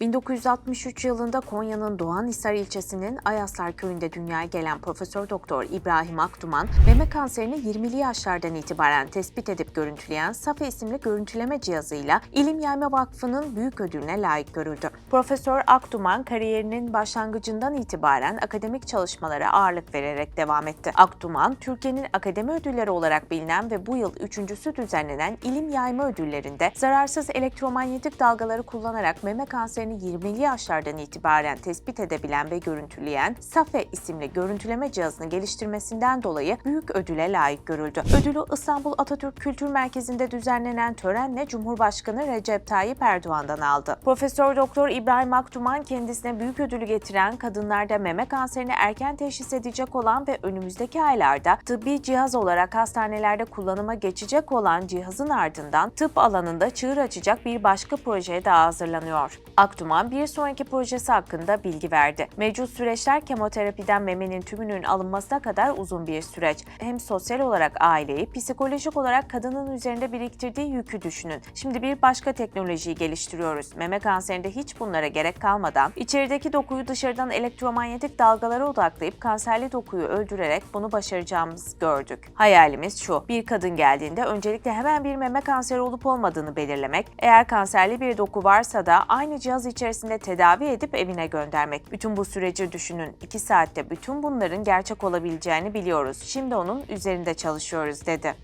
1963 yılında Konya'nın Doğanhisar ilçesinin Ayaslar köyünde dünyaya gelen Profesör Doktor İbrahim Akduman, meme kanserini 20'li yaşlardan itibaren tespit edip görüntüleyen SAFE isimli görüntüleme cihazıyla İlim Yayma Vakfı'nın büyük ödülüne layık görüldü. Profesör Akduman kariyerinin başlangıcından itibaren akademik çalışmalara ağırlık vererek devam etti. Akduman, Türkiye'nin akademi ödülleri olarak bilinen ve bu yıl üçüncüsü düzenlenen İlim Yayma Ödülleri'nde zararsız elektromanyetik dalgaları kullanarak meme kanserini 20'li yaşlardan itibaren tespit edebilen ve görüntüleyen SAFE isimli görüntüleme cihazını geliştirmesinden dolayı büyük ödüle layık görüldü. Ödülü İstanbul Atatürk Kültür Merkezi'nde düzenlenen törenle Cumhurbaşkanı Recep Tayyip Erdoğan'dan aldı. Profesör Doktor İbrahim Aktuman kendisine büyük ödülü getiren kadınlarda meme kanserini erken teşhis edecek olan ve önümüzdeki aylarda tıbbi cihaz olarak hastanelerde kullanıma geçecek olan cihazın ardından tıp alanında çığır açacak bir başka projeye daha hazırlanıyor. Aktuman bir sonraki projesi hakkında bilgi verdi. Mevcut süreçler kemoterapiden memenin tümünün alınmasına kadar uzun bir süreç. Hem sosyal olarak aileyi, psikolojik olarak kadının üzerinde biriktirdiği yükü düşünün. Şimdi bir başka teknolojiyi geliştiriyoruz. Meme kanserinde hiç bunlara gerek kalmadan içerideki dokuyu dışarıdan elektromanyetik dalgalara odaklayıp kanserli dokuyu öldürerek bunu başaracağımızı gördük. Hayalimiz şu, bir kadın geldiğinde öncelikle hemen bir meme kanseri olup olmadığını belirlemek, eğer kanserli bir doku varsa da aynı cihaz içerisinde tedavi edip evine göndermek. Bütün bu süreci düşünün. 2 saatte bütün bunların gerçek olabileceğini biliyoruz. Şimdi onun üzerinde çalışıyoruz dedi.